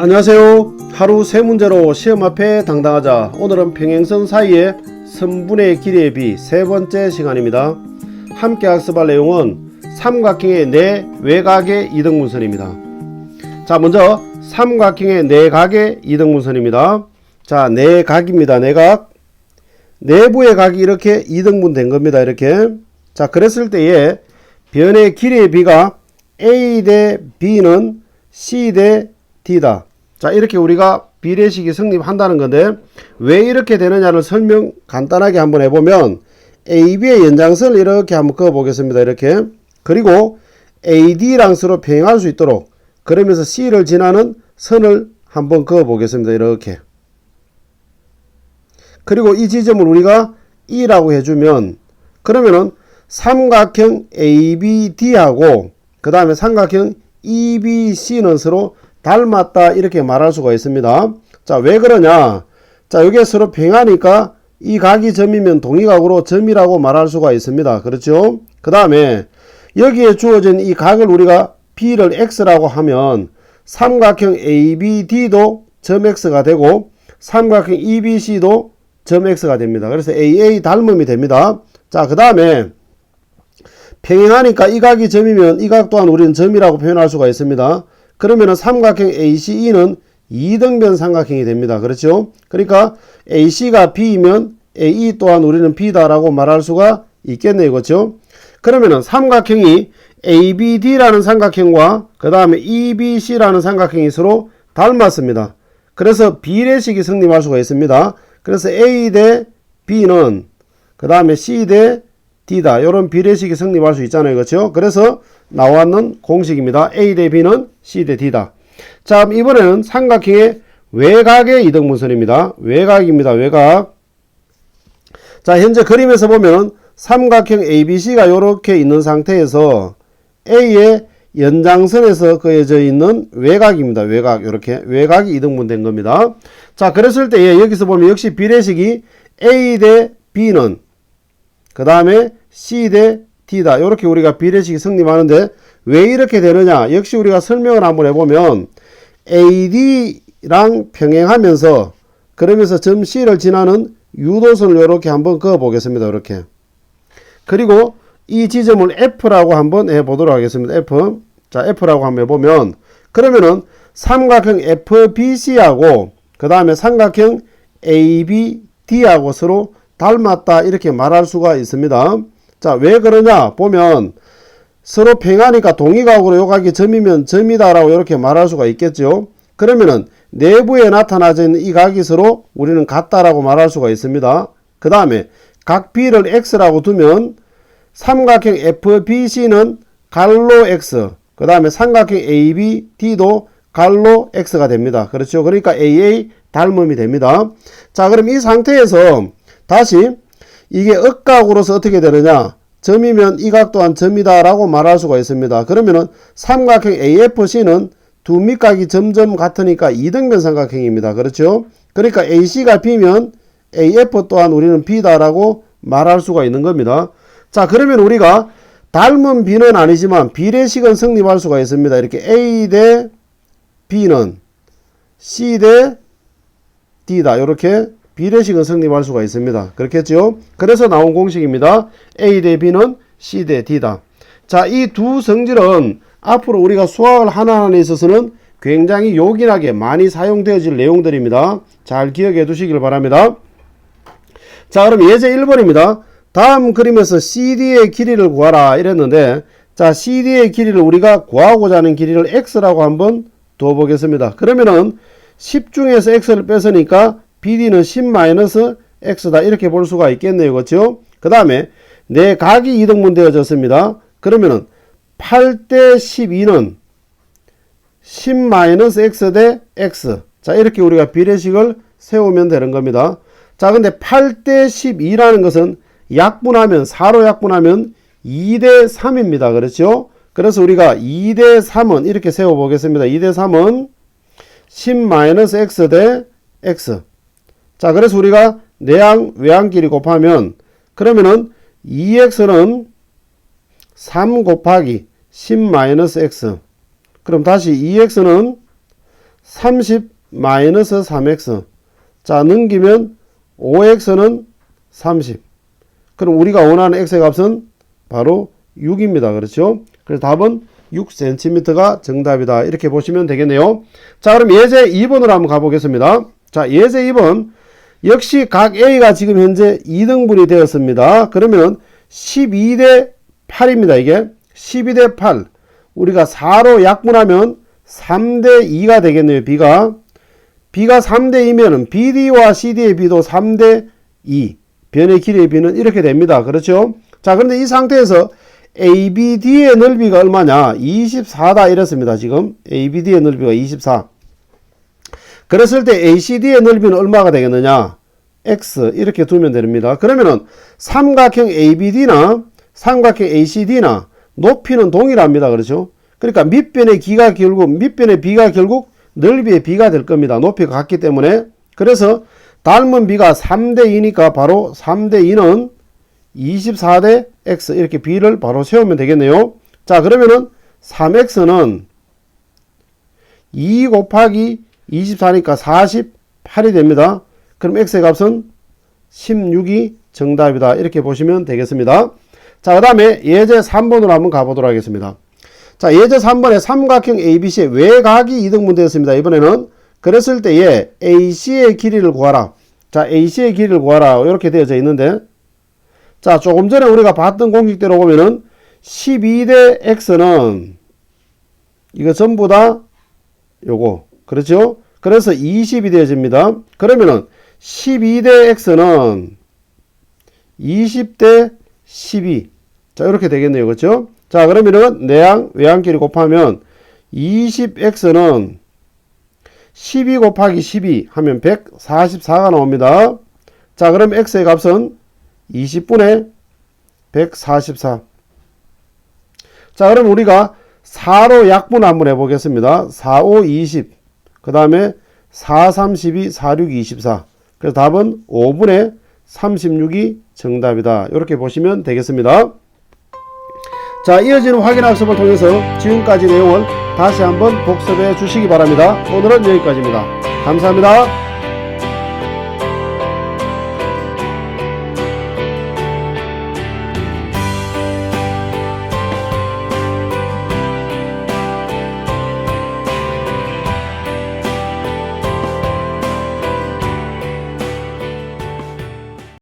안녕하세요. 하루 세 문제로 시험 앞에 당당하자. 오늘은 평행선 사이의 선분의 길이의 비세 번째 시간입니다. 함께 학습할 내용은 삼각형의 내 외곽의 이등분선입니다. 자, 먼저 삼각형의 내각의 이등분선입니다. 자, 내각입니다. 내각. 내부의 각이 이렇게 이등분 된 겁니다. 이렇게. 자, 그랬을 때에 변의 길이의 비가 A 대 B는 C 대 D다. 자, 이렇게 우리가 비례식이 성립한다는 건데, 왜 이렇게 되느냐를 설명 간단하게 한번 해보면, AB의 연장선을 이렇게 한번 그어 보겠습니다. 이렇게. 그리고 AD랑 서로 평행할 수 있도록, 그러면서 C를 지나는 선을 한번 그어 보겠습니다. 이렇게. 그리고 이 지점을 우리가 E라고 해주면, 그러면은 삼각형 ABD하고, 그 다음에 삼각형 EBC는 서로 닮았다 이렇게 말할 수가 있습니다. 자, 왜 그러냐? 자, 이게 서로 평하니까 이 각이 점이면 동의각으로 점이라고 말할 수가 있습니다. 그렇죠? 그 다음에 여기에 주어진 이 각을 우리가 B를 X라고 하면 삼각형 ABD도 점 X가 되고 삼각형 EBC도 점 X가 됩니다. 그래서 AA 닮음이 됩니다. 자, 그 다음에 평행하니까 이 각이 점이면 이 각 또한 우리는 점이라고 표현할 수가 있습니다. 그러면은 삼각형 ACE는 이등변 삼각형이 됩니다. 그렇죠? 그러니까 AC가 B이면 AE 또한 우리는 B다라고 말할 수가 있겠네요. 그렇죠? 그러면은 삼각형이 ABD라는 삼각형과 그 다음에 EBC라는 삼각형이 서로 닮았습니다. 그래서 비례식이 성립할 수가 있습니다. 그래서 A 대 B는 그 다음에 C 대 D다. 이런 비례식이 성립할 수 있잖아요. 그렇죠? 그래서 나왔는 공식입니다. A 대 B는 C 대 D다. 자, 이번에는 삼각형의 외곽의 이등분선입니다. 외곽입니다. 외곽. 자, 현재 그림에서 보면 삼각형 ABC가 이렇게 있는 상태에서 A의 연장선에서 그어져 있는 외곽입니다. 외곽. 이렇게 외곽이 이등분된 겁니다. 자, 그랬을 때 여기서 보면 역시 비례식이 A 대 B는 그 다음에 C 대 D다. 이렇게 우리가 비례식이 성립하는데 왜 이렇게 되느냐? 역시 우리가 설명을 한번 해보면 AD랑 평행하면서 그러면서 점 C를 지나는 유도선을 이렇게 한번 그어 보겠습니다. 이렇게. 그리고 이 지점을 F라고 한번 해 보도록 하겠습니다. F. 자, F라고 한번 해보면 그러면은 삼각형 FBC하고 그 다음에 삼각형 ABD하고 서로 닮았다 이렇게 말할 수가 있습니다. 자, 왜 그러냐 보면 서로 평하니까 동의각으로 요 각이 점이면 점이다라고 이렇게 말할 수가 있겠죠. 그러면은 내부에 나타나져 있는 이 각이 서로 우리는 같다라고 말할 수가 있습니다. 그 다음에 각 B를 X라고 두면 삼각형 FBC는 갈로 X, 그 다음에 삼각형 ABD도 갈로 X가 됩니다. 그렇죠. 그러니까 AA 닮음이 됩니다. 자, 그럼 이 상태에서 다시 이게 억각으로서 어떻게 되느냐? 점이면 이 각 또한 점이다 라고 말할 수가 있습니다. 그러면은 삼각형 AFC는 두 밑각이 점점 같으니까 이등변 삼각형입니다. 그렇죠? 그러니까 AC가 B면 AF 또한 우리는 B다 라고 말할 수가 있는 겁니다. 자, 그러면 우리가 닮은 B는 아니지만 비례식은 성립할 수가 있습니다. 이렇게 A 대 B는 C 대 D다. 이렇게 비례식은 성립할 수가 있습니다. 그렇겠죠? 그래서 나온 공식입니다. A 대 B는 C 대 D다. 자, 이 두 성질은 앞으로 우리가 수학을 하나하나에 있어서는 굉장히 요긴하게 많이 사용되어질 내용들입니다. 잘 기억해 두시길 바랍니다. 자, 그럼 예제 1번입니다. 다음 그림에서 CD의 길이를 구하라 이랬는데 자, CD의 길이를 우리가 구하고자 하는 길이를 X라고 한번 둬 보겠습니다. 그러면은 10 중에서 X를 뺐으니까 BD는 10-X다 이렇게 볼 수가 있겠네요. 그렇죠? 그 다음에 내 각이 이등분 되어졌습니다. 그러면은 8대 12는 10-X 대 X 자 이렇게 우리가 비례식을 세우면 되는 겁니다. 자 근데 8대 12라는 것은 약분하면 4로 약분하면 2대 3입니다. 그렇죠? 그래서 우리가 2대 3은 이렇게 세워 보겠습니다. 2대 3은 10-X 대 X 자, 그래서 우리가 내항, 외항끼리 곱하면 그러면은 2x는 3 곱하기 10-x 그럼 다시 2x는 30 마이너스 3x. 자, 넘기면 5x는 30. 그럼 우리가 원하는 x의 값은 바로 6입니다. 그렇죠? 그래서 답은 6cm가 정답이다. 이렇게 보시면 되겠네요. 자, 그럼 예제 2번으로 한번 가보겠습니다. 자, 예제 2번. 역시 각 A가 지금 현재 2등분이 되었습니다. 그러면 12대 8입니다. 이게 12대 8. 우리가 4로 약분하면 3대 2가 되겠네요. B가. B가 3대 2면은 BD와 CD의 B도 3대 2. 변의 길이의 B는 이렇게 됩니다. 그렇죠? 자, 그런데 이 상태에서 ABD의 넓이가 얼마냐? 24다 이랬습니다. 지금 ABD의 넓이가 24. 그랬을 때 ACD의 넓이는 얼마가 되겠느냐? X 이렇게 두면 됩니다. 그러면은 삼각형 ABD나 삼각형 ACD나 높이는 동일합니다. 그렇죠? 그러니까 밑변의 기가 결국 밑변의 B가 결국 넓이의 B가 될 겁니다. 높이가 같기 때문에 그래서 닮은 B가 3대 2니까 바로 3대 2는 24대 X 이렇게 B를 바로 세우면 되겠네요. 자 그러면은 3X는 2 곱하기 24니까 48이 됩니다. 그럼 X의 값은 16이 정답이다. 이렇게 보시면 되겠습니다. 자, 그 다음에 예제 3번으로 한번 가보도록 하겠습니다. 자, 예제 3번에 삼각형 ABC의 외곽이 이등분 되었습니다. 이번에는 그랬을 때에 AC의 길이를 구하라. 자, AC의 길이를 구하라. 이렇게 되어져 있는데, 자, 조금 전에 우리가 봤던 공식대로 보면은 12대 X는 이거 전부 다 요거. 그렇죠? 그래서 20이 되어집니다. 그러면은 12대 X는 20대 12. 자, 이렇게 되겠네요. 그렇죠? 자, 그러면은 내양, 외양끼리 곱하면 20X는 12 곱하기 12 하면 144가 나옵니다. 자, 그럼 X의 값은 20분의 144. 자, 그럼 우리가 4로 약분 한번 해보겠습니다. 4, 5, 20. 그 다음에 4, 32, 4, 6, 24. 그래서 답은 5분의 36이 정답이다. 이렇게 보시면 되겠습니다. 자, 이어지는 확인 학습을 통해서 지금까지 내용을 다시 한번 복습해 주시기 바랍니다. 오늘은 여기까지입니다. 감사합니다.